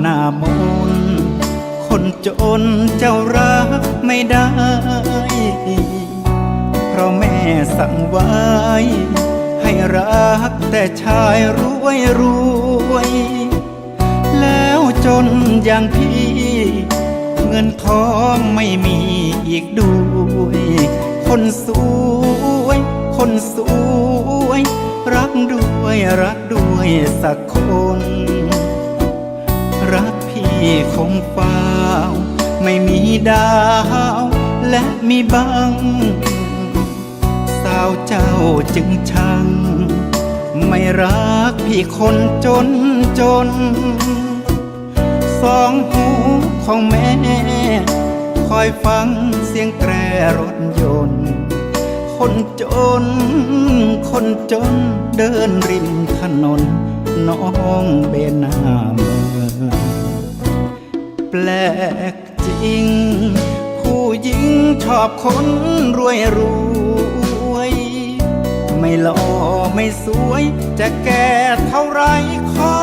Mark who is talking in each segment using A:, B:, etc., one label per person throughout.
A: หน้ามนคนจนเจ้ารักไม่ได้ เพราะแม่สั่งไว้ ให้รักแต่ชายรวยรวย แล้วจนอย่างพี่ เงินทองไม่มีอีกด้วย คนสวย คนสวย รักด้วยรักด้วยสักคน คงเฝ้าไม่มีดาว และมีบัง สาวเจ้าจึงชัง ไม่รักพี่คนจนจน สองหูของแม่ คอยฟังเสียงแตรรถยนต์ คนจน คนจนเดินริมถนนน้องเบนหน้าม แปลกจริง ผู้หญิงชอบคนรวยรวย ไม่หล่อไม่สวย จะแก่เท่าไรขอ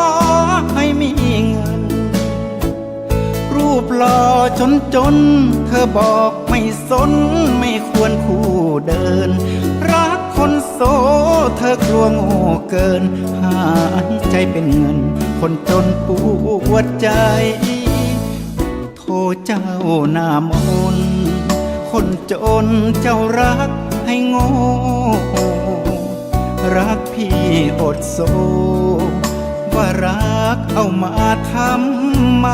A: ให้มีเงิน รูปหล่อจนจน เธอบอกไม่สนไม่ควรคู่เดิน รักคนโสเธอกลัวโง่เกิน หายใจเป็นเงิน คนจนปวดใจ โทเจ้านามนคนจนเจ้ารักให้โง่รักพี่อดโซ ว่ารักเอามาทำไม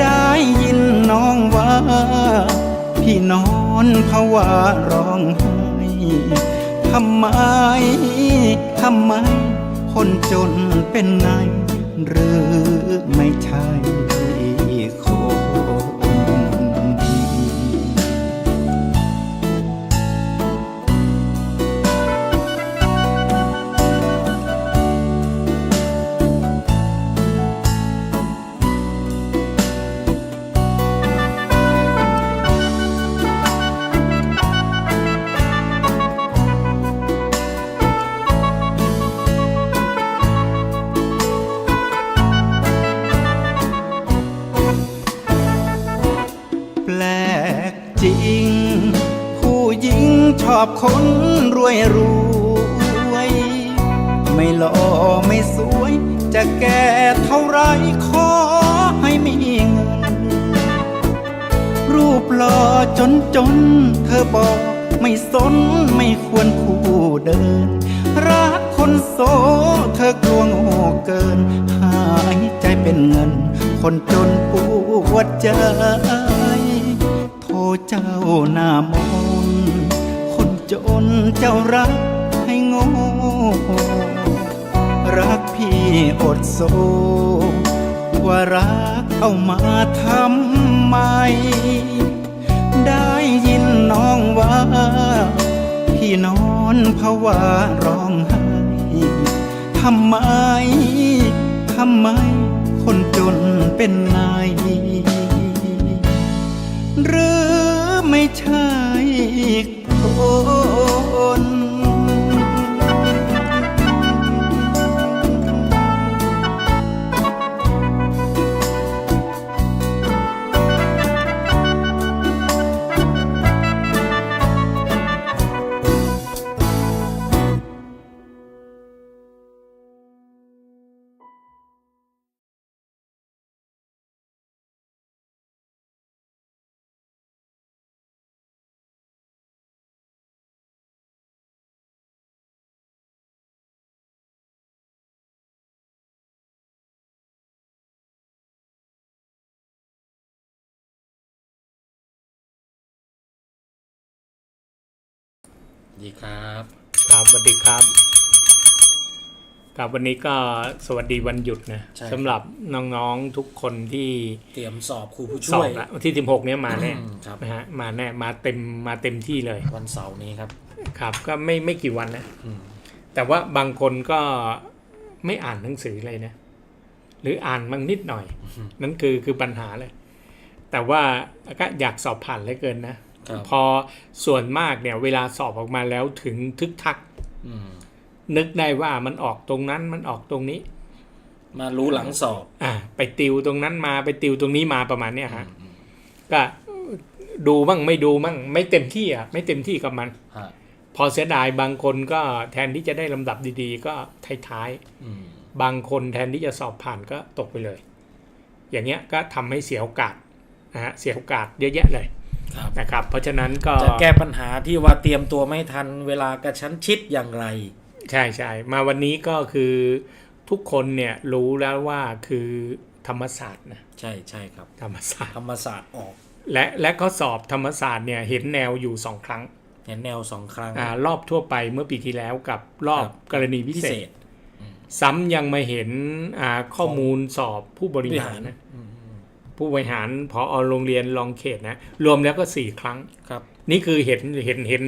A: ได้ยินน้องว่า พี่นอนภาวะร้องไห้ทำไม ทำไม คนจนเป็นไง หรือไม่ใช่ อบคนรวยรวย ไม่หล่อไม่สวย จะแก่เท่าไรขอให้มีเงิน รูปหล่อจนจน เธอบอกไม่สนไม่ควรคู่เดิน รักคนโสเธอกลัวโง่เกิน หายใจเป็นเงิน คนจนปวดใจโทเจ้าหน้ามนต์คนจน เจ้ารักให้โง่รักพี่อดโซว่ารักเอามาทำไม ได้ยินน้องว่า พี่นอนภาวะร้องไห้ทำไม ทำไม คนจนเป็นนายหรือไม่ใช่ คน
B: ดีครับ
C: ครับสวัสดีครับครับวันนี้ก็สวัสดีวันหยุดนะ
B: ใช่
C: สำหรับน้องๆทุกคนที่
B: เตรียมสอบครูผู้
C: ส
B: ช่
C: อ
B: วย
C: บละวันที่ 16เนี้ยมาแน่
B: อืมครับ
C: นะฮะมาแน่มาเต็มมาเต็มที่เลย
B: วันเสาร์นี้ครับ
C: ครับ ก็ไม่ไม่กี่วันนะ
B: อืม
C: แต่ว่าบางคนก็ไม่อ่านหนังสือเลยนะ หรืออ่านบางนิดหน่อย นั่นคือคือปัญหาเลย แต่ว่าก็อยากสอบผ่านเหลือเกินนะ
B: ครับ
C: พอส่วนมากเนี่ย เวลาสอบออกมาแล้วถึงทึกทัก
B: อืม
C: นึกได้ว่ามันออกตรงนั้นมันออกตรงนี้
B: มารู้หลังสอบ
C: อ่า ไปติวตรงนั้นมาไปติวตรงนี้มาประมาณเนี้ยฮะก็ดูบ้างไม่ดูบ้างไม่เต็มที่อะไม่เต็มที่กับมัน
B: ฮะ
C: พอเสียดายบางคนก็แทนที่จะได้ลำดับดีๆ ก็ท้าย
B: อืม
C: ๆบางคนแทนที่จะสอบผ่านก็ตกไปเลย อย่างเงี้ยก็ทำให้เสียโอกาสนะฮะเสียโอกาสเยอะแยะเลย
B: ครับ
C: นะครับ เพราะฉะนั้นก็
B: จะแก้ปัญหาที่ว่าเตรียมตัวไม่ทันเวลากระชั้นชิดอย่างไร
C: ใช่ใช่มาวันนี้ก็คือทุกคนเนี่ยรู้แล้วว่าคือธรรมศาสตร์นะ
B: ใช่ใช่ครับ
C: ธรรมศาสตร์
B: ธรรมศาสตร์ออก
C: และและข้อสอบธรรมศาสตร์เนี่ยเห็นแนวอยู่สองครั้ง
B: เห็นแนวสองครั้ง
C: อ่ารอบทั่วไปเมื่อปีที่แล้วกับรอบ
B: ครับ
C: กรณีพิ
B: พิ
C: เศ
B: เศ
C: ษ
B: ษ
C: ซ้ำยังมาเห็นอ่าข้อมูลสอบผู้บริหารนะ
B: อืม
C: ผู้บริหารพอโรงเรียนรองเขตนะรวมแล้วก็สี่ครั้ง
B: ครับ
C: นี่คือเห็นเห็นเห็น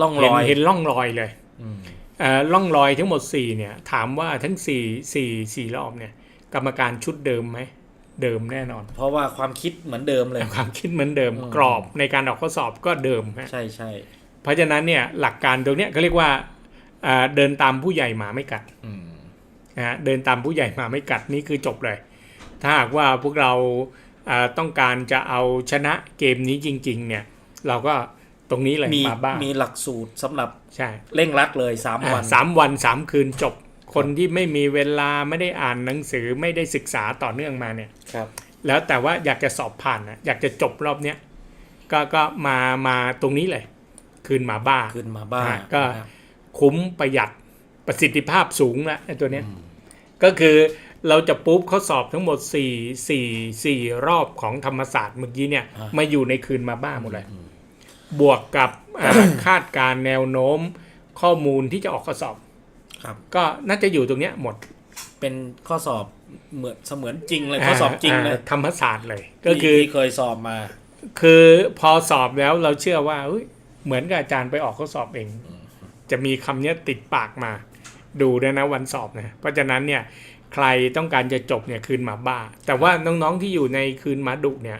B: ล่องร
C: เห็น
B: อย
C: เห็นร่องรอยเลย
B: อืม
C: เอ่อร่องรอยทั้งหมด4เนี่ย ถามว่าทั้ง4 4 4รอบเนี่ย กรรมการชุดเดิมไหมเดิมแน่นอน
B: เพราะว่าความคิดเหมือนเดิมเลย
C: ความคิดเหมือนเดิม
B: อืม
C: กรอบในการออกข้อสอบก็เดิมฮะ
B: ใช่ใช่
C: เพราะฉะนั้นเนี่ยหลักการตรงเนี้ยเขาเรียกว่าอ่าเดินตามผู้ใหญ่หมาไม่กัด
B: อืม
C: นะฮะเดินตามผู้ใหญ่หมาไม่กัดนี่คือจบเลย ถ้าหากว่าพวกเราอ่า ต้องการจะเอาชนะเกมนี้จริง ๆ เนี่ย เราก็ตรงนี้เลย
B: มี
C: มาบ้าง
B: มีหลักสูตรสำหรับ
C: ใช่
B: เร่งรัดเลยสาม
C: อ่า
B: วัน
C: สามวันสามคืนจบ คนที่ไม่มีเวลาไม่ได้อ่านหนังสือไม่ได้ศึกษาต่อเนื่องมาเนี่ย
B: ครับ
C: แล้วแต่ว่าอยากจะสอบผ่านนะอยากจะจบรอบเนี้ยก็ก็มามาตรงนี้เลย คืนหมาบ้า
B: ขึ้นมาบ้าง
C: อะก็
B: นะครับ
C: คุ้มประหยัดประสิทธิภาพสูงละไอ้ตัวเนี้ยก็คือ เราจะปุ๊บข้อสอบทั้งหมด 4 4 4 รอบของธรรมศาสตร์เมื่อกี้เนี่ย มาอยู่ในคืนมาบ้าหมดเลย บวกกับอ่าคาดการณ์แนวโน้มข้อมูลที่จะออกข้อสอบ
B: ครับ
C: ก็น่าจะอยู่ตรงเนี้ยหมด
B: เป็นข้อสอบเหมือนเสมือนจริงเลยข้อสอบจริงเลยา
C: ธรรมศาสตร์เลย ก็คือ
B: ที่เคยสอบมา
C: คือพอสอบแล้วเราเชื่อว่าเอ้ยเหมือนกับอาจารย์ไปออกข้อสอบเอง จะมีคำเนี้ยติดปากมา ดูด้วยนะวันสอบนะเพราะฉะนั้นเนี่ย ใครต้องการจะจบเนี่ยคืนหมาบ้า แต่ว่าน้องๆที่อยู่ในคืนหมาดุเนี่ย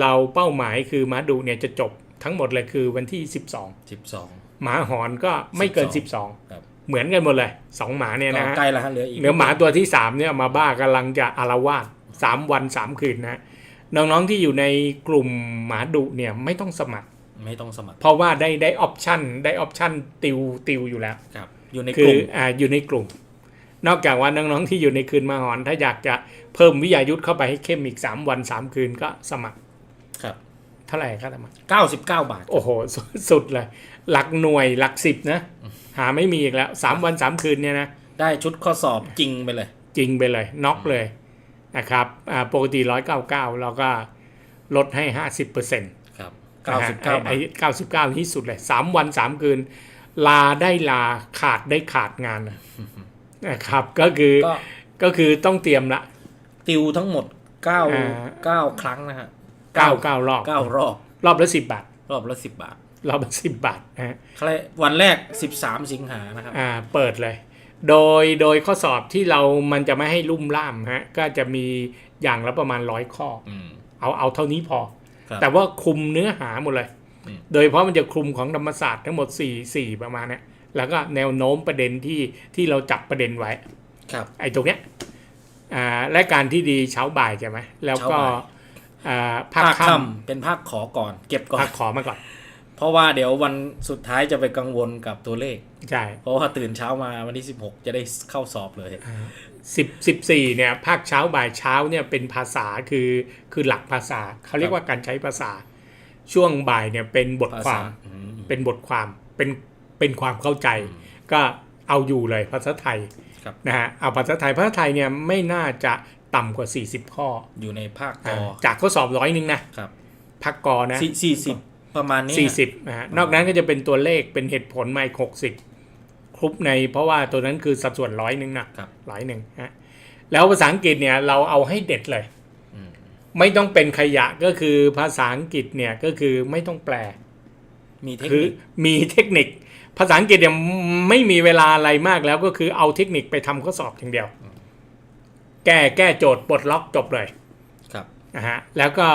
C: เราเป้าหมายคือหมาดุเนี่ยจะจบทั้งหมดเลยคือวันที่ 12
B: 12
C: หมาหอนก็ไม่เกิน
B: ครับ
C: 12เหมือนกันหมดเลยสองหมาเนี่ย
B: ก็
C: นะฮะ
B: ใกล้แล้วฮะเหลืออีก
C: เนื้อหมาตัวที่สามเนี่ยมาบ้ากำลังจะอารวาสสามวันสามคืนนะน้องๆที่อยู่ในกลุ่มหมาดุเนี่ยไม่ต้องสมัคร
B: ไม่ต้องสมัคร
C: เพราะว่าได้ได้ออปชันได้ออปชันติวติวอยู่แล้ว
B: ครับอยู่ใน
C: คื
B: ก
C: อ
B: ลุ่ม
C: อ่าอยู่ในกลุ่ม นอกจากว่าน้องๆที่อยู่ในคืนมาหอน ถ้าอยากจะเพิ่มวิทยายุทธ์เข้าไปให้เข้มอีก 3 วัน 3 คืนก็สมัคร
B: ครับ
C: เท่าไหร่ครับสมัคร
B: 99บาท
C: โอ้โหสุดสุดเลย หลักหน่วยหลักสิบนะ หาไม่มีอีกแล้ว3วัน3คืนเนี่ยนะ
B: ได้ชุดข้อสอบจริงไปเลย
C: จริงไปเลยน็อกเลยนะครับอ่าปกติ199เราก็ลดให้50%เปอร์เซ็นต์
B: ครับ
C: นะฮะ
B: 99บา
C: ไอ้
B: ท
C: ไอ้99ที่สุดเลยสามวันสามคืน ลาได้ลาขาดได้ขาดงาน นะนะครับก็คือ
B: ก็
C: ก็คือต้องเตรียมละ
B: ติวทั้งหมด
C: อ่า
B: 9 9ครั้งนะฮะ
C: เก้าเก้ารอบ
B: 9รอบ
C: รอบละสิบบาท
B: รอบละ10บาท
C: รอบละสิบบาทนะฮะ
B: ใครวันแรก13สิงหานะครับ
C: อ่าเปิดเลย โดยโดยข้อสอบที่เรามันจะไม่ให้ลุ่มล่ามฮะก็จะมีอย่างละประมาณร้อยข้อ
B: อืม
C: เอาเอาเท่านี้พอ
B: ครับ
C: แต่ว่าคุมเนื้อหาหมดเลย
B: อืม
C: โดยเฉพาะมันจะคลุมของธรรมศาสตร์ทั้งหมด4 4ประมาณเนี้ย แล้วก็แนวโน้มประเด็นที่ที่เราจับประเด็นไว้
B: ครับ
C: ไอ้ตรงเนี้ยอ่าและการที่ดีเช้าบ่ายใช่ไหมแล้วก็
B: เช้าบ่าย
C: อ่าภาค
B: ภาค
C: ค่
B: ค่ำเป็นภาคขอก่อน เก็บก่อำ
C: ภานคขอมาก่อน
B: เพราะว่าเดี๋ยววันสุดท้ายจะไปกังวลกับตัวเลข
C: ใช่
B: เพราะว่าตื่นเช้ามาวันที่ 16 จะได้เข้าสอบเลย
C: สิบสิบสี่เนี่ยภาคเช้าบ่ายเช้าเนี่ยเป็นภาษาคือคือหลักภาษาเขาเรียกว่าการใช้ภาษา ช่วงบ่ายเนี่ยเป็นบท
B: ภา
C: ควา
B: ษามอืม
C: เป็นบทความเป็น เป็นความเข้าใจ ก็เอาอยู่เลยภาษาไทย
B: ครับ
C: นะฮะเอาภาษาไทยภาษาไทยเนี่ยไม่น่าจะต่ำกว่า 40 ข้อ
B: อยู่ในภาคก
C: อ่า
B: อ
C: จากข้อสอบร้อยหนึ่งนะครับภาคกอนะ
B: สี่สี่สิบประมาณนี้
C: สี่สิบนะฮะนอกนั้นก็จะเป็นตัวเลขเป็นเหตุผลมาอีกหกสิบครบในเพราะว่าตัวนั้นคือสัดส่วนร้อยหนึ่งนะครับร้อยหนึ่งฮะแล้วภาษาอังกฤษเนี่ยเราเอาให้เด็ดเลย
B: อืม
C: ไม่ต้องเป็นขยะก็คือภาษาอังกฤษเนี่ยก็คือไม่ต้องแปล
B: มีเทค
C: คือ
B: นิค
C: มีเทคนิค ภาษาอังกฤษเนี่ยไม่มีเวลาอะไรมากแล้วก็คือเอาเทคนิคไปทำข้อสอบอย่างเดียว แก้แก้โจทย์ปลดล็อกจบเลย
B: ครับ
C: นะฮะแล้วก็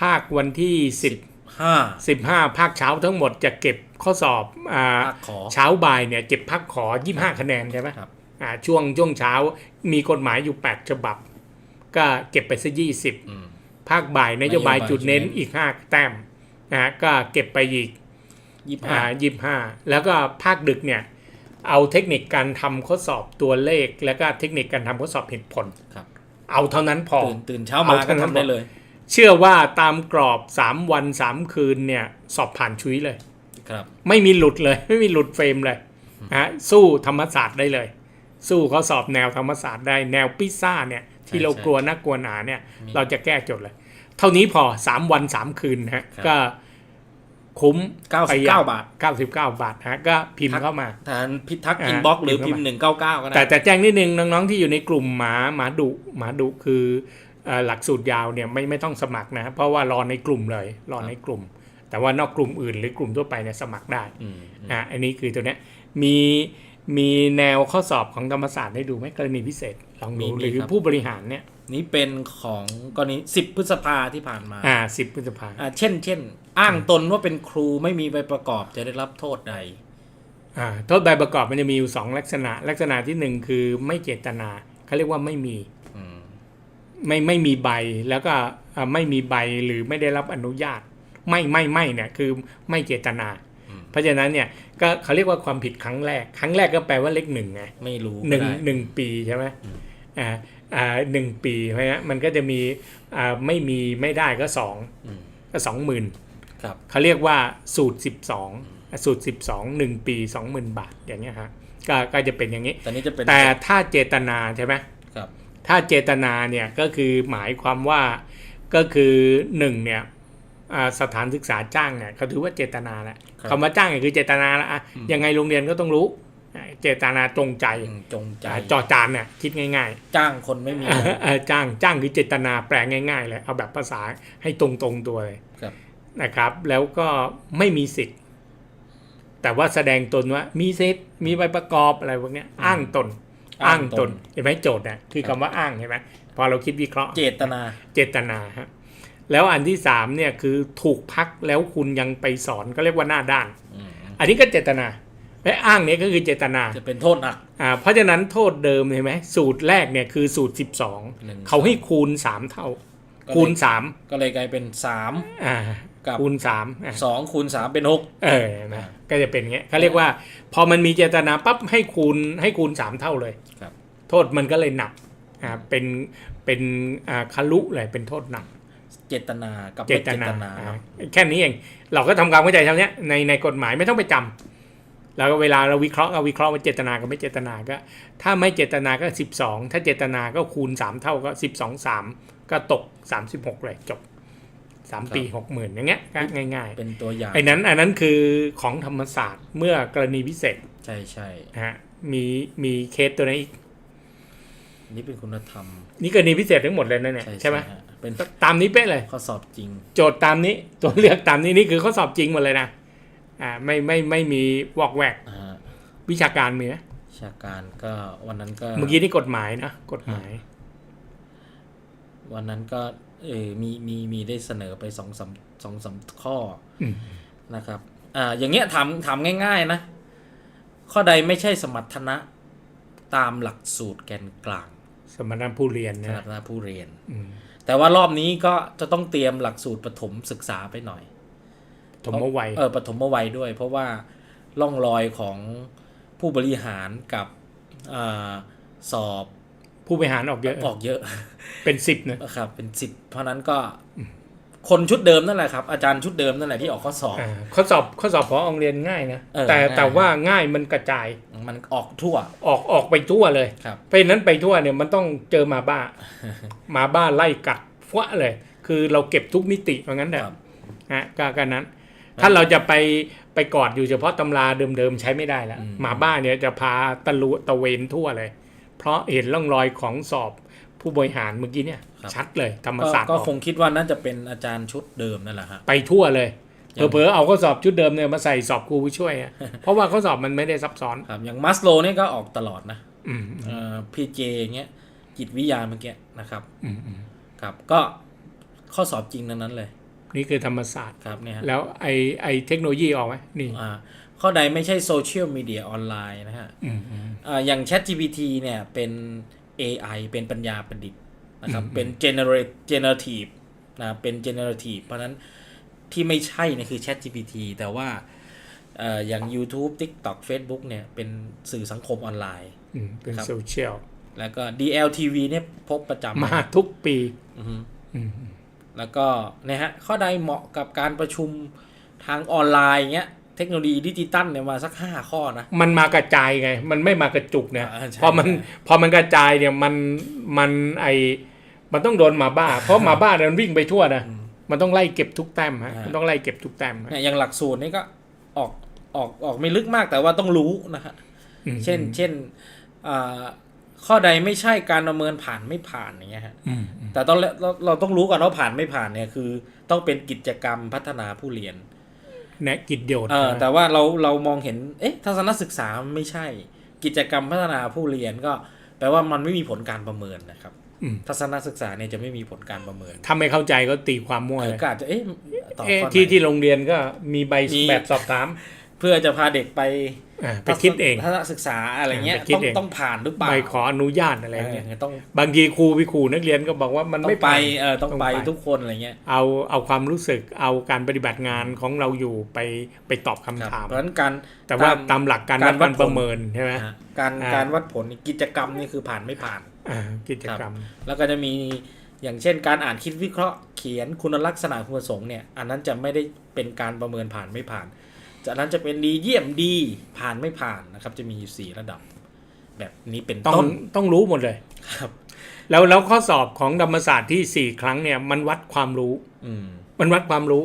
C: ภาควันที่10
B: ห้า
C: 15ภาคเช้าทั้งหมดจะเก็บข้อสอบอ่า
B: ภาคขอ
C: เช้าบ่ายเนี่ยเก็บภาคขอ25คะแนนใช่ไหม
B: ครับ
C: อ่าช่วงช่วงเช้ามีกฎหมายอยู่8ฉบับ ก็เก็บไปซะยี่สิบ
B: อืม
C: ภาคบ่ายนโยบาย
B: นโยบาย
C: จุดเน้น
B: จุดเน้น
C: อีก5แต้มนะฮะก็เก็บไปอีก
B: ยี่สิบ
C: อ่า
B: ห้า
C: ยี่ห้าแล้วก็ภาคดึกเนี่ย เอาเทคนิคการทำข้อสอบตัวเลข แล้วก็เทคนิคการทำข้อสอบเหตุผล
B: ครับ
C: เอาเท่านั้นพอ
B: ตื่นตื่นเช้ามาก็ทำได้เลย
C: เชื่อว่าตามกรอบ3วัน3คืนเนี่ย สอบผ่านชุยเลย
B: ครับ
C: ไม่มีหลุดเลย ไม่มีหลุดเฟรมเลยนะฮะสู้ธรรมศาสตร์ได้เลย สู้เขาสอบแนวธรรมศาสตร์ได้แนวพิซซ่าเนี่ย ที่เรากลัวน่ากลัวหนาเนี่ย เราจะแก้โจทย์เลย เท่านี้พอ3วัน3คืนนะฮะก็ คุ้ม
B: เก้า
C: ไป
B: สิบ
C: อย่
B: เก้างบาท
C: 99 บาทนะฮะก็พิมพ์เข้ามา
B: ทานพิทักษ์
C: อ่า
B: อินบ็อกหรือ
C: พิ
B: พิ
C: ม
B: ม
C: พ์
B: พ์ห
C: เข้ามา
B: นึ่งเก้าเก้าก็ได้
C: แต่แต่แจ้งนิดนึงน้องๆที่อยู่ในกลุ่มหมาหมาดุหมาดุคือเอ่อหลักสูตรยาวเนี่ยไม่ไม่ต้องสมัครนะ เพราะว่ารอในกลุ่มเลยรอในกลุ่ม แต่ว่านอกกลุ่มอื่นหรือ กลุ่มทั่วไปเนี่ยสมัครได้
B: อืม
C: อะอันนี้คือตัวเนี้ยมี มีแนวข้อสอบของธรรมศาสตร์ให้ดูไหมกรณีพิเศษลองดูหรือผู้บริหารเนี่ย
B: นี่เป็นของกรณีสิบพฤษภาที่ผ่านมา
C: อ่าสิบพฤษภา
B: อ่าเช่น เช่น อ้างตนว่าเป็นครูไม่มีใบประกอบจะได้รับโทษใด
C: อ่าโทษใบประกอบมันจะมีอยู่สองลักษณะ ลักษณะที่หนึ่งคือไม่เจตนาเขาเรียกว่าไม่มี
B: อืม
C: ไม่ไม่มีใบแล้วก็อ่าไม่มีใบหรือไม่ได้รับอนุญาต ไม่ไม่ไม่เนี่ยคือไม่เจตนา เพราะฉะนั้นเนี่ยก็เขาเรียกว่าความผิดครั้งแรก ครั้งแรกก็แปลว่าเลขหนึ่งไง
B: ไม่รู้
C: หนึ่ง
B: ก็ได้
C: หนึ่งปีใช่ไหมอ่าอ่าหนึ่งปีเพราะฉะนั้นมันก็จะมีอ่าไม่มีไม่ได้ก็สอง
B: อืม
C: ก็สองหมื่น
B: ครับ
C: เขาเรียกว่าสูตรสิบสองสูตรสิบสองหนึ่งปีสองหมื่นบาทอย่างเงี้ยฮะก็ก็จะเป็นอย่างนี้
B: แต่นี้จะเป็น
C: แต่ถ้าเจตนาใช่ไหม
B: ครับ
C: ถ้าเจตนาเนี่ยก็คือหมายความว่าก็คือหนึ่งเนี่ยอ่า สถานศึกษาจ้างเนี่ยเขาถือว่าเจตนาแหละ
B: ครับ
C: คำว่าจ้างเนี่ยคือเจตนาละอะยังไงโรงเรียนก็ต้องรู้อ่าเจตนาตรงใจ
B: อืมจงใจ
C: อ่าจอจานเนี่ยคิดง่าย
B: จ้างคนไม่มี
C: ๆเอ่อจ้างจ้างคือเจตนาแปลง่าย ๆ เลยเอาแบบภาษาให้ตรงๆตัวเลย
B: ครับ
C: นะครับ แล้วก็ไม่มีสิทธิ์ แต่ว่าแสดงตนว่ามีสิทธิ์มีใบประกอบอะไรพวกเนี้ยอ้างตน อ้างตนเห็นไหมโจทย์เนี่ยคือคำว่าอ้างเห็นไหมพอเราคิดวิเคราะห์
B: เจตนา
C: เจตนาฮะ แล้วอันที่สามเนี่ยคือถูกพักแล้วคุณยังไปสอนก็เรียกว่าหน้าด้าน
B: อืม
C: อันนี้ก็เจตนาและอ้างเนี่ยก็คือเจตนา
B: จะเป็นโทษหนัก
C: อ่าเพราะฉะนั้นโทษเดิมเห็นไหมสูตรแรกเนี่ยคือสูตร
B: หนึ่ง
C: 12 เขาให้คูณ 3 เท่า
B: ก็เลย
C: คูณ
B: ก็เลยกลายเป็นสาม
C: 3อ่า
B: กับ
C: คูณ3อ่า
B: สองคูณสามเป็นหก
C: เออนะก็จะเป็นอย่างเงี้ยเขาเรียกว่า พอมันมีเจตนาปั๊บให้คูณให้คูณ3เท่าเลย
B: ครับ
C: โทษมันก็เลยหนักอ่าเป็นเป็นอ่าคารุเลยเป็นโทษหนัก
B: เจตนากับ
C: เจ
B: ไม่
C: ต
B: เจ
C: นา
B: ตนา
C: อ่า
B: เนาะ
C: แค่นี้เอง เราก็ทำความเข้าใจเท่านี้ในในกฎหมายไม่ต้องไปจำแล้วก็เวลาเราวิเคราะห์ก็วิเคราะห์ว่าเจตนากับไม่เจตนาก็ ถ้าไม่เจตนาก็ 12 ถ้าเจตนาก็คูณ 3 เท่าก็ 12 3 ก็ตก 36 เลยจบ 3 ปี 60,000อย่างเงี้ยก็ง่าย
B: เป็นตัวอย่าง
C: ๆไอ้นั้นอันนั้นคือของธรรมศาสตร์เมื่อกรณีพิเศษ
B: ใช่ใช่
C: นะฮะมีมีเคสตัวนั้นอีก
B: นี่เป็นคุณธรรม
C: นี่กรณีพิเศษทั้งหมดเลยนะเนี่ยใช่ไหม
B: ฮะเป็น
C: ตามนี้เป๊ะเลย
B: ข้อสอบจริง
C: โจทย์ตามนี้ตัวเลือกตามนี้นี่คือข้อสอบจริงหมดเลยนะอ่าไม่ไม่ไม่มีวอกแวก
B: อ่า
C: วิชาการมีไหม
B: วิชาการก็วันนั้นก็
C: เมื่อกี้นี่กฎหมายนะกฎหมาย
B: วันนั้นก็เออมีมีมีได้เสนอไปสองสามสองสามข้ออ
C: ม
B: นะครับ อ่า อย่างเงี้ยถามถามง่าย ๆ นะ ข้อใดไม่ใช่สมรรถนะ ตามหลักสูตรแกนกลาง
C: สมณผู้เรียน
B: สำห
C: นะ
B: รับผู้เรียน
C: อืม
B: แต่ว่ารอบนี้ก็จะต้องเตรียมหลักสูตรประถมศึกษาไปหน่อย
C: ถมวัย
B: เออปฐมวัยด้วย เพราะว่าร่องรอยของผู้บริหารกับอาสอบ
C: ผู้บริหารออกเยอะ
B: ออกเยอะ
C: เป็นสิบนะ
B: นะครับ เป็นสิบเพราะนั้นก็ คนชุดเดิมนั่นแหละครับอาจารย์ชุดเดิมนั่นแหละที่ออกข้อสอบ
C: อ่าข้อสอบข้อสอบพอโรงเรียนง่ายนะ
B: เออ
C: แต่
B: ง่าย
C: แต่ว่าง่ายมันกระจาย
B: มันออกทั่ว
C: ออกออกไปทั่วเลย
B: ครับ
C: เพราะฉะนั้นไปทั่วเนี่ยมันต้องเจอหมาบ้าหมาบ้าไล่กัดฟวะเลย คือเราเก็บทุกมิติเพราะงั้นแหละ
B: ครับ
C: ฮะก็ก็นั้น ถ้าเราจะไปไปกอดอยู่เฉพาะตำราเดิมๆใช้ไม่ได้แล้ว
B: อืม
C: หมาบ้าเนี่ยจะพาตะลุตะเวนทั่วเลย เพราะเห็นร่องรอยของสอบ ผู้บริหารเมื่อกี้เนี่ยชัดเลยธรรม
B: ก็
C: ศาสตร์
B: ก็
C: ออก
B: คงคิดว่าน่าจะเป็นอาจารย์ชุดเดิมนั่นแหละฮะ
C: ไปทั่วเลย
B: อย่าง
C: เผลอๆเอาข้อสอบชุดเดิมเนี่ยมาใส่สอบครูผู้ช่วยอะเพราะว่าข้อสอบมันไม่ได้ซับซ้อน
B: ครับอย่างมัสโลนี่ก็ออกตลอดนะ
C: อืม
B: พีเจเงี้ยจิตวิทยาเมื่อกี้นะครับ
C: อืมอืม
B: ครับก็ข้อสอบจริงนั้นนั้นเลย
C: นี่คือธรรมศาสตร์
B: ครับเนี่ยฮะ
C: แล้วไอไอเทคโนโลยีออกไหมนี่
B: อ่าข้อใดไม่ใช่โซเชียลมีเดียออนไลน์นะฮะ
C: อืมอืม
B: อ่าอย่าง ChatGPT เนี่ยเป็น AI เป็นปัญญาประดิษฐ์นะครับ เป็น generate generative นะเป็น generative เพราะฉะนั้นที่ไม่ใช่เนี่ยคือ ChatGPT แต่ว่าเอ่ออย่าง YouTube TikTok Facebook เนี่ย เป็นสื่อสังคมออนไลน์
C: อืมเป็น
B: ครับ
C: โซเชียล
B: แล้วก็ DLTV เนี่ยพบประจำ
C: มาทุกปี
B: อือฮึ
C: อืม
B: แล้วก็นะฮะข้อใดเหมาะกับการประชุมทางออนไลน์เงี้ย เทคโนโลยีดิจิตัลเนี่ยมาสัก5ข้อนะ
C: มันมากระจายไง มันไม่มากระจุกเนี่ย
B: อ่าใช่
C: พอมัน
B: ใช่
C: พอมันกระจายเนี่ยมันมันไอมันต้องโดนหมาบ้า เพราะหมาบ้าเนี่ยมันวิ่งไปทั่วนะ มันต้องไล่เก็บทุกแต้มฮะ มันต้องไล่เก็บทุกแต้มฮะ
B: เนี่ยอย่างหลักสูตรนี่ก็ออกออกออกไม่ลึกมากแต่ว่าต้องรู้นะฮะ
C: อืม
B: เช่น เช่นอ่าข้อใดไม่ใช่การประเมินผ่านไม่ผ่านอย่างเงี้ยฮะ
C: อืม
B: แต่ต้องเราเราต้องรู้ก่อนว่าผ่านไม่ผ่านเนี่ยคือ ต้องเป็นกิจกรรมพัฒนาผู้เรียน
C: แนะกิจโยชน์
B: เออ
C: นะ
B: แต่ว่าเราเรามองเห็น เอ๊ะทัศนศึกษาไม่ใช่ กิจกรรมพัฒนาผู้เรียนก็ แปลว่ามันไม่มีผลการประเมินนะครับ
C: อืม
B: ทัศนศึกษาเนี่ยจะไม่มีผลการประเมิน
C: ถ้าไม่เข้าใจก็ตีความมั่ว
B: เออ
C: เลย
B: ก็อาจจะเอ๊ะตอบ
C: เอ๊ะ
B: ข้อไหน
C: ที่ที่โรงเรียนก็มีใบ
B: มี
C: แบบสอบถาม
B: เพื่อจะพาเด็กไป
C: อ่าไปคิดเอง
B: ทัศนศึกษาอะไรเงี้ย
C: ไปคิด
B: ต้อง
C: เอง
B: ต้องผ่านหรือเปล่า
C: ใบขออนุญาตอะไรเงี้ย
B: เออต้อง
C: บางทีครูไปขู่นักเรียนก็บอกว่ามัน
B: ต้อง
C: ไม่
B: ไป
C: ไป
B: เออต้องไปทุกคนอะไรเงี้ย
C: เอาเอาความรู้สึกเอาการปฏิบัติงานของเราอยู่ไปไปตอบคำ
B: ครับ
C: ถาม
B: เพราะฉะนั้นการ
C: แต่ว่าตามหลักการ
B: การ
C: วัด
B: วั
C: กา
B: ด
C: ร
B: ผล
C: ประเมินใช่ไหม
B: นะฮะการ
C: อ่า
B: การวัดผลกิจกรรมนี่คือผ่านไม่ผ่าน
C: อ่ากิจกรรม
B: แล้วก็จะมีอย่างเช่น การอ่านคิดวิเคราะห์เขียนคุณลักษณะคุณประสงค์เนี่ยอันนั้นจะไม่ได้เป็นการประเมินผ่านไม่ผ่าน จากนั้นจะเป็นดีเยี่ยมดีผ่านไม่ผ่านนะครับ จะมีอยู่สี่ระดับ แบบนี้เป็น
C: ต้อง
B: ต้น
C: ต้องรู้หมดเลย
B: ครับ
C: แล้วแล้วข้อสอบของธรรมศาสตร์ที่4ครั้งเนี่ยมันวัดความรู้
B: อืม
C: มันวัดความรู้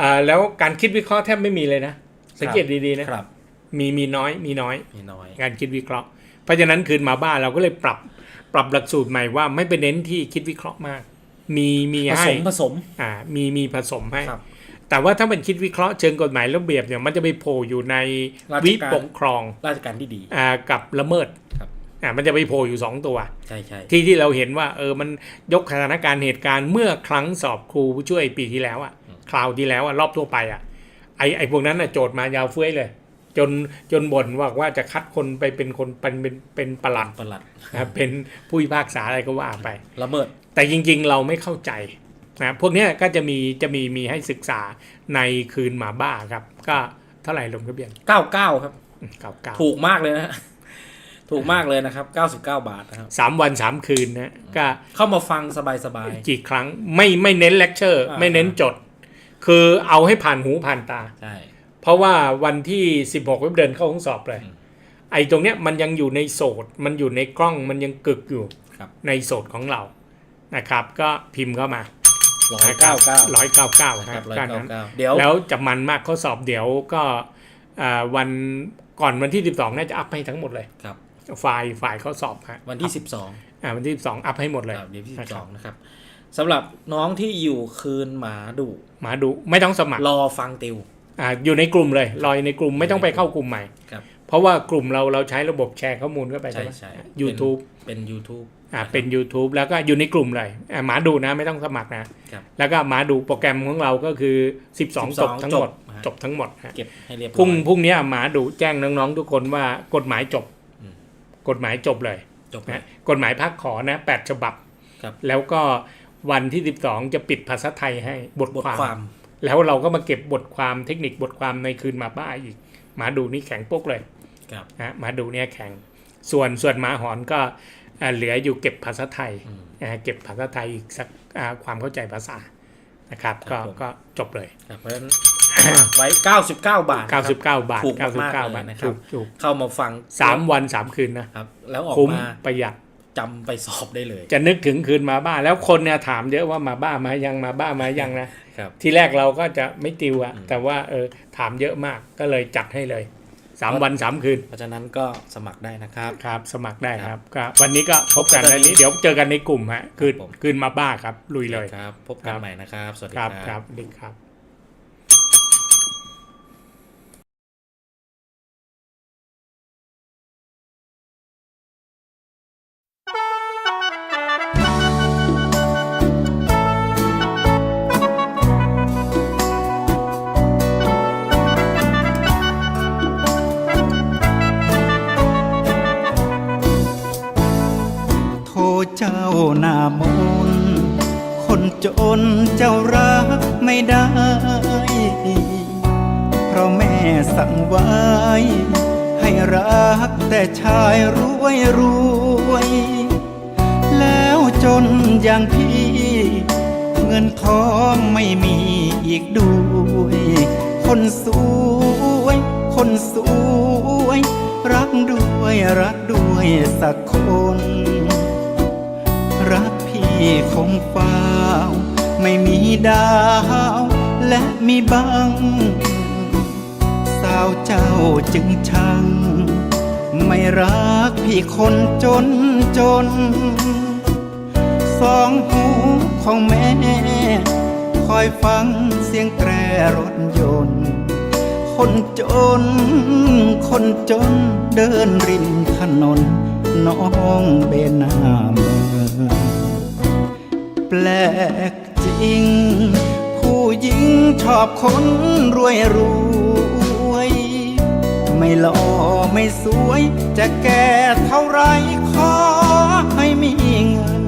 C: อ่าแล้วการคิดวิเคราะห์แทบไม่มีเลยนะสังเกตดีๆนะครับ มีมีน้อยมีน้อย
B: มีน้อย
C: การคิดวิเคราะห์ เพราะฉะนั้นคืนมาบ้านเราก็เลยปรับปรับหลักสูตรใหม่ว่าไม่ไปเน้นที่คิดวิเคราะห์มาก มีมี
B: ผส
C: ให้
B: มผสม
C: อ่ามีมีผสมให้
B: ครับ
C: แต่ว่าถ้าเป็นคิดวิเคราะห์เชิงกฎหมายระเบียบเนี่ยมันจะไปโผล่อยู่ใน
B: ราชการ
C: วิปกครอง
B: ราชการที่ดี
C: อ่ากับละเมิด
B: ครับ
C: อ่ามันจะไปโผล่อยู่สองตัว
B: ใช่ใช่
C: ที่ที่เราเห็นว่าเออมันยกสถานการณ์เหตุการณ์เมื่อครั้งสอบครูผู้ช่วยปีที่แล้วอะคราวที่แล้วอะรอบทั่วไปอะไอไอพวกนั้นอะโจทย์มายาวเฟ้ยเลย จนจนบ่นว่าว่าจะคัดคนไปเป็นคนเป็นเป็นเป็นประหลัด
B: ประหลัด
C: นะครับเป็นผู้พิพากษาอะไรก็ว่าไป
B: ละเมิด
C: แต่จริง ๆ เราไม่เข้าใจ นะพวกเนี้ยก็จะมีจะมีมีให้ศึกษาในคืนหมาบ้าครับ ก็เท่าไหร่ลงทะเบียน
B: 99 ครับ
C: เก่าเก่า
B: ถูกมากเลยนะฮะถูกมากเลยนะครับ 99 บาทนะครับ
C: สามวันสามคืนนะก็
B: เข้ามาฟังสบาย
C: กี่ครั้งไม่ไม่เน้นเลคเชอร์
B: อ่า
C: ไม่เน้นจด คือเอาให้ผ่านหูผ่านตา
B: ๆใช่
C: เพราะว่าวันที่ 16ก็เดินเข้าห้องสอบเลย
B: อืม
C: ไอ้ตรงเนี้ยมันยังอยู่ในโสดมันอยู่ในกล้องมันยังกึกอยู่
B: ครับ
C: ในโสดของเรานะครับ ก็พิมพ์เข้ามา
B: ร้อยเก้าเก้า
C: ร้อยเก้าเก้า
B: ครับร้อย
C: ก็
B: เก้า
C: นั้น
B: เก้าเดี๋ยว
C: แล้วจะมันมากข้อสอบเดี๋ยวก็อ่าวันก่อนวันที่ 12 น่าจะอัพให้ทั้งหมดเลย
B: ครับ
C: ไฟล์ไฟล์ข้อสอบฮะ
B: วันที่
C: อ่าวันที่ 12 อัพให้หมด
B: 12
C: เลย
B: ครับเดี๋ยวที่
C: นะครับ
B: 12นะครับสำหรับน้องที่อยู่คืนหมาดุ
C: มาดูไม่ต้องสมัคร
B: รอฟังติว
C: อ่าอยู่ในกลุ่มเลยรออยู่ในกลุ่มไม่ต้องไปเข้ากลุ่มใหม่
B: ครับ
C: เพราะว่ากลุ่มเราเราใช้ระบบแชร์ข้อมูลเข้าไป
B: ใช่
C: ไหม
B: ใช่
C: YouTube
B: เป็น YouTube
C: อ่าเป็น YouTube แล้วก็อยู่ในกลุ่มเลยอ่าหมาดูนะไม่ต้องสมัครนะ
B: ครับ
C: แล้วก็หมาดูโปรแกรมของเราก็คือ 12
B: 12
C: จบทั้งหมด
B: จบฮะ
C: จบทั้งหมดฮะ
B: เก็บให้เรียบร้
C: พรุ่ง
B: อย
C: พรุ่งนี้หมาดูแจ้งน้องๆทุกคนว่ากฎหมายจบ
B: อืม
C: กฎหมายจบเลย
B: จบ
C: นะกฎหมายภาคขอนะแปดฉบับ
B: ครับ
C: แล้วก็วันที่ 12 จะปิดภาษาไทยให้บท
B: บท
C: ความ
B: ความ
C: แล้วเราก็มาเก็บบทความเทคนิคบทความในคืนหมาบ้าอีกหมาดูนี่แข็งปุ๊กเลย
B: ครับ
C: นะหมาดูเนี่ยแข็ง ส่วนส่วนหมาหอนก็อ่า เหลืออยู่เก็บภาษาไทย
B: อืม
C: นะฮะเก็บภาษาไทยอีกสักอ่าความเข้าใจภาษานะครับ
B: ครั
C: ก็
B: บผม
C: ก็จบเลย
B: ครับเพราะฉะนั้นไว้ 99 บาทนะค
C: 99
B: รับ
C: บาท
B: ถูก
C: 99
B: มาก
C: บา
B: ๆเล
C: ท
B: ยนะครับ
C: ถูกถูก
B: เข้ามาฟัง
C: สามวันสามคืนนะครับ
B: แล้วออก
C: คุ้ม
B: มา
C: ประหยัด
B: จำไปสอบได้เลย
C: จะนึกถึงคืนมาบ้า แล้วคนเนี่ยถามเยอะว่ามาบ้ามายังมาบ้ามายังนะ
B: ครับ
C: ทีแรกเราก็จะไม่ติวอะ
B: อืม
C: แต่ว่าเออถามเยอะมากก็เลยจัดให้เลย สามวันสามคืน
B: เพราะฉะนั้นก็สมัครได้นะครับ
C: ครับสมัครได้ค
B: ครั
C: รับบก็วันนี้ก็พบกัน
B: พบกัน
C: ในนี้ เดี๋ยวเจอกันในกลุ่มฮะคืน
B: ผม
C: คืนมาบ้าครับลุยเลย
B: ครับ พบ
C: ครั
B: กัน
C: บ
B: ใหม่นะครับ สวัสดี
C: ค
B: ค
C: รั
B: รั
C: บบครับสวัสดีครับ
A: ไว้ ให้รักแต่ชายรวยรวย แล้วจนอย่างพี่ เงินทองไม่มีอีกด้วย คนสวย คนสวย รักด้วยรักด้วยสักคน รักพี่คงฟ้าว ไม่มีดาวและมีบังาวเจ้าจึงชัง ไม่รักพี่คนจนจน สองหูของแม่ คอยฟังเสียงแตรรถยนต์ คนจน คนจนเดินริมถนน น้องเบนาเมืองแปลกจริง ผู้หญิงชอบคนรวยรวย ไม่หล่อไม่สวย จะแก่เท่าไรขอให้มีเงิน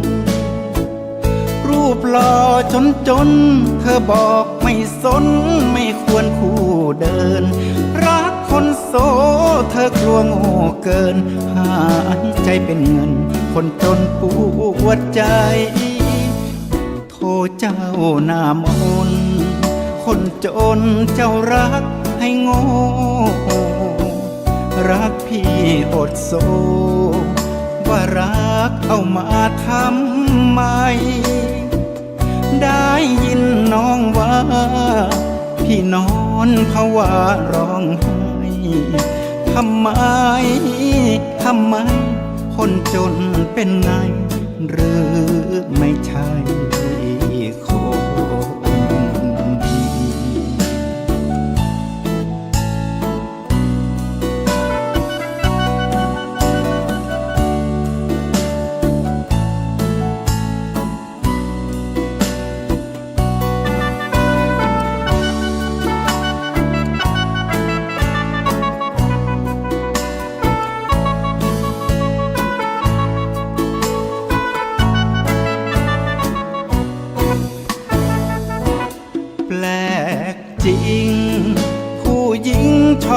A: รูปหล่อจนจน เธอบอกไม่สนไม่ควรคู่เดิน รักคนโสเธอกลัวโง่เกิน หายใจเป็นเงิน คนจนปวดใจโทเจ้านามนคนจนเจ้ารักให้โง่ รักพี่อดโซ ว่ารักเอามาทำไม ได้ยินน้องว่า พี่นอนภาวะร้องไห้ทำไม ทำไม คนจนเป็นไง หรือไม่ใช่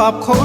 A: อบคน